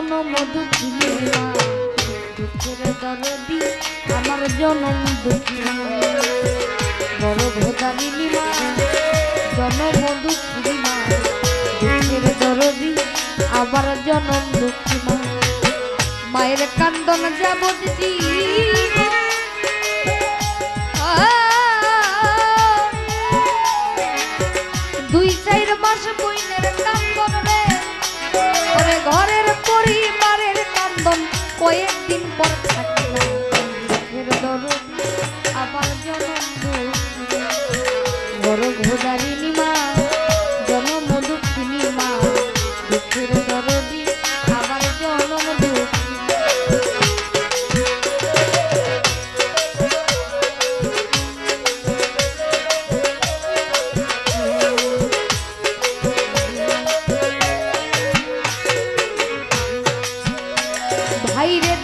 জনম দুঃখিনী মা দুঃখের দরদি আমার জনম দুঃখী বড় ভোদারিনী মা। জনম দুঃখিনী মা দুঃখের দরদি আমার জনম দুঃখী মায়ের কান্দন যাবত আবার জনম বড় ঘোদারিনী মা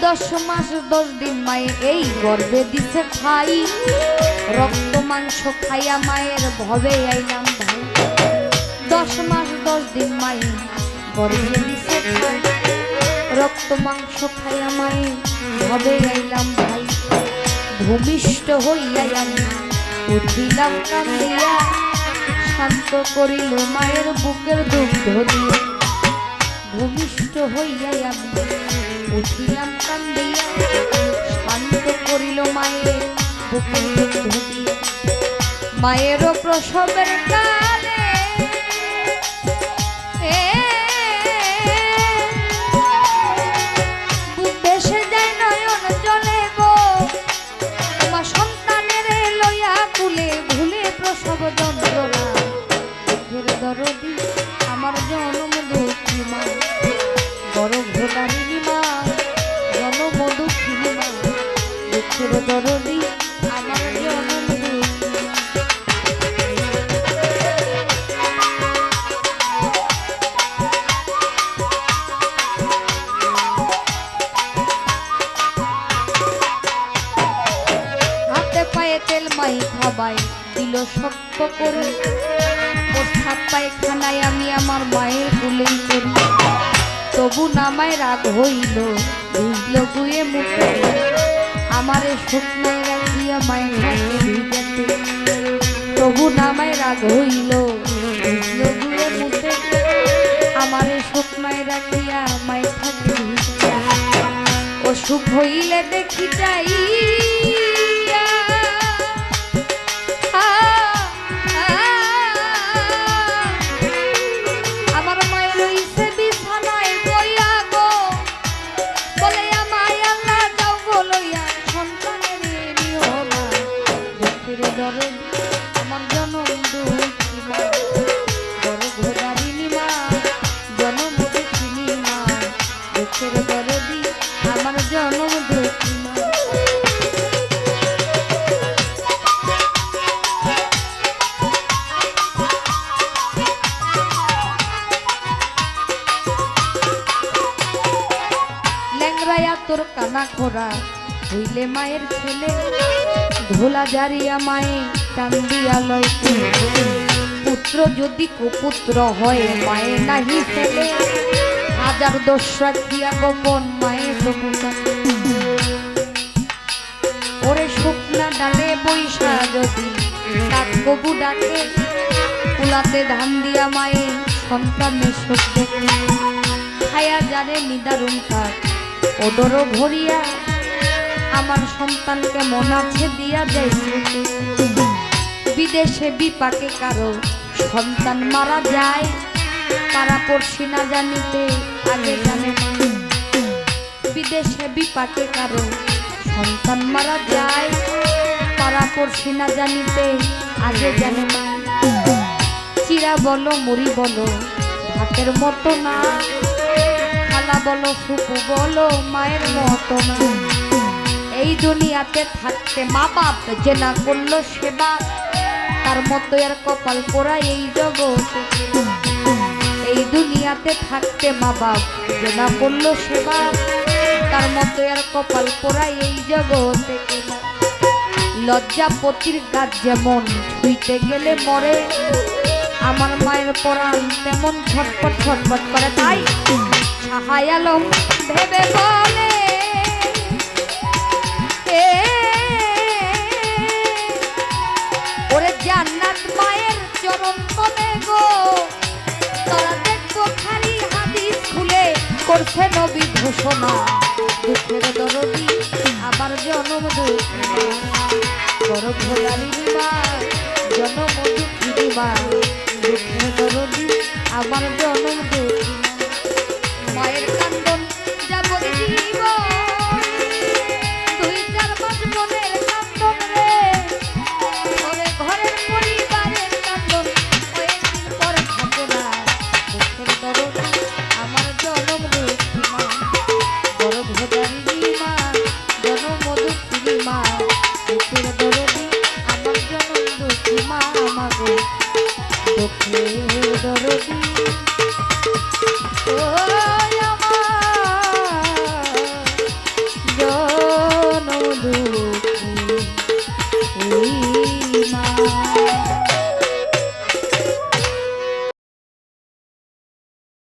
দশ মাস, দশ দিন মায়ে এই গর্বে দিছে খাই রক্ত, মাংস খাইয়া মায়ের ভবে আইলাম ভাই। দশ মাস, দশ দিন মায়ে গর্বে দিছে খাই রক্ত, মাংস খাইয়া মায়ে ভবে আইলাম ভাই। ভূমিষ্ঠ হইয়া আমি উঠিলাম কান্দিয়া, শান্ত করিল মায়ের বুকের দুগ্ধ দিয়ে। ভূমিষ্ঠ হইয়া আমি উঠিলাম কান্দিয়া। শান্ত করিল মায়ের মায়েরও প্রসবের কালে তেল মাই খাবাই দিল শক্ত করে। হাত পায়খানায় আমি আমার মায়ের গুলেই করি তবু নামায় রাগ হইল, বুঝলো গুয়ে মুখে। আমারে শুকনায় রাখিয়া মায়ের তবু নামায় রাগ হইল, বুঝলো গুয়ে মুখে। আমারে শুকনায় রাখিয়া মায়ের ভিজাতে অসুখ হইলে দেখি যাই। দুঃখের দরে আমার জনম দুঃখী মা। বড় মা, জনম দুঃখিনী মা। দুঃখের দরদি আমার জনম দুঃখী তোর কানা খোরা হইলে মায়ের ছেলে, ধোলা জারিয়া মায়ে টান দিয়া লয় পুত্র যদি কুপুত্র হয়, মায়ে নাহি ফেলে। হাজার দোষ রাখিয়া গোপন মায়ে। ওরে শুকনা ডালে বৈশা যদি কাক কবু ডাকে, কুলাতে ধান দিয়া মায়ে সন্তানের সুখ দেখে খায়া জানে নিদারুণ কাক ওদরও ভরিয়া আমার সন্তানকে মন আছে দিয়া স্মৃতি। বিদেশে বিপাকে কারও সন্তান মারা যায়, তারা পড়ছি না জানিতে আগে জানে। বিদেশে বিপাকে কারও সন্তান মারা যায়, তারা পড়ছি না জানিতে আগে জানে। চিরা বলো, মুড়ি বলো, ভাতের মতো না খালা বলো, ফুপু বলো, মায়ের মতো না এই দুনিয়াতে থাকতে মা বাপ যে না করল সেবা। তার মতো আর কপাল পোড়া এই জগৎ এই দুনিয়াতে থাকতে মা বাপ যে না করল সেবা। তার মতো আর কপাল পোড়া এই জগতে। লজ্জাপতির গাছ যেমন ছুঁইতে গেলে মরে। আমার মায়ের পরাণ তেমন ছটপট ছটপট করে। তাই আলম ভেবে বলে করছে নবী ঘোষণা। দুঃখের দরদি, আমার জনম দুঃখিমা জনম দুঃখিমা দুঃখের দরদি, আমার জনম দুঃখ দরদ